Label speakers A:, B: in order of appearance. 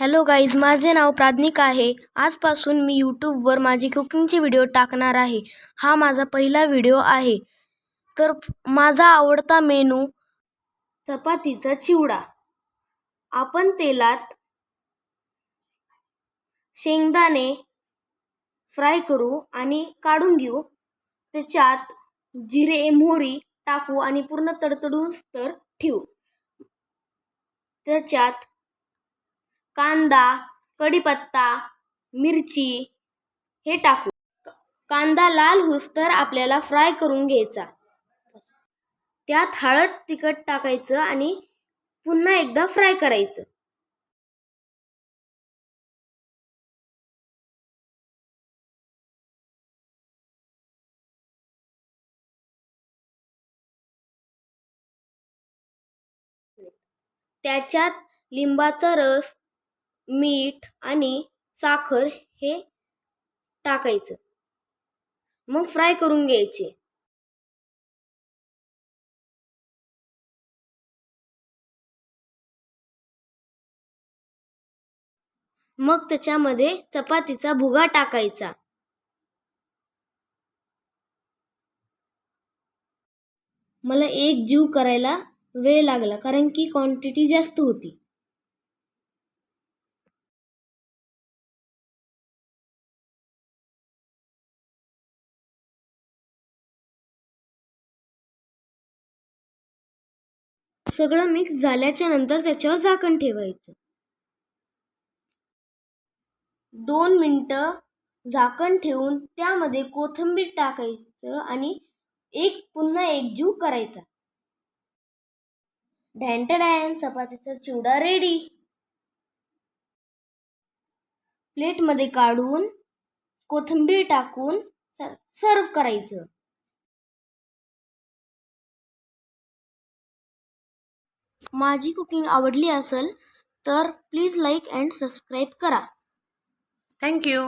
A: Hello guys माझे नाव प्राज्ञिक आहे. आजपासून मी यूट्यूबवर माझी कुकिंगचे व्हिडिओ टाकणार आहे. हा माझा पहिला व्हिडिओ आहे. तर माझा आवडता मेनू चपातीचा चिवडा. आपण तेलात शेंगदाणे फ्राय करू आणि काढून घेऊ. त्याच्यात जिरे मोहरी टाकू आणि पूर्ण तडतडून तर ठेवू. त्याच्यात कांदा कढीपत्ता मिरची हे टाकू. कांदा लाल होस तर आपल्याला फ्राय करून घ्यायचा. त्यात हळद तिखट टाकायचं आणि पुन्हा एकदा फ्राय करायचं. त्याच्यात लिंबाचा रस मीठ आणि साखर हे टाकायचं. मग फ्राय करून घ्यायचे. मग त्याच्यामध्ये चपातीचा भुगा टाकायचा. मला एक जीव करायला वेळ लागला कारण की क्वांटिटी जास्त होती. सगळं मिक्स झाल्याच्यानंतर त्याच्यावर झाकण ठेवायचं. दोन मिनटं झाकण ठेवून त्यामध्ये कोथिंबीर टाकायचं आणि एक पुन्हा एकजीव करायचा. डॅन चपातीचा चिवडा रेडी प्लेटमध्ये काढून कोथिंबीर टाकून सर्व करायचं. माझी कुकिंग आवडली असेल तर प्लीज लाईक अँड सबस्क्राईब करा.
B: Thank you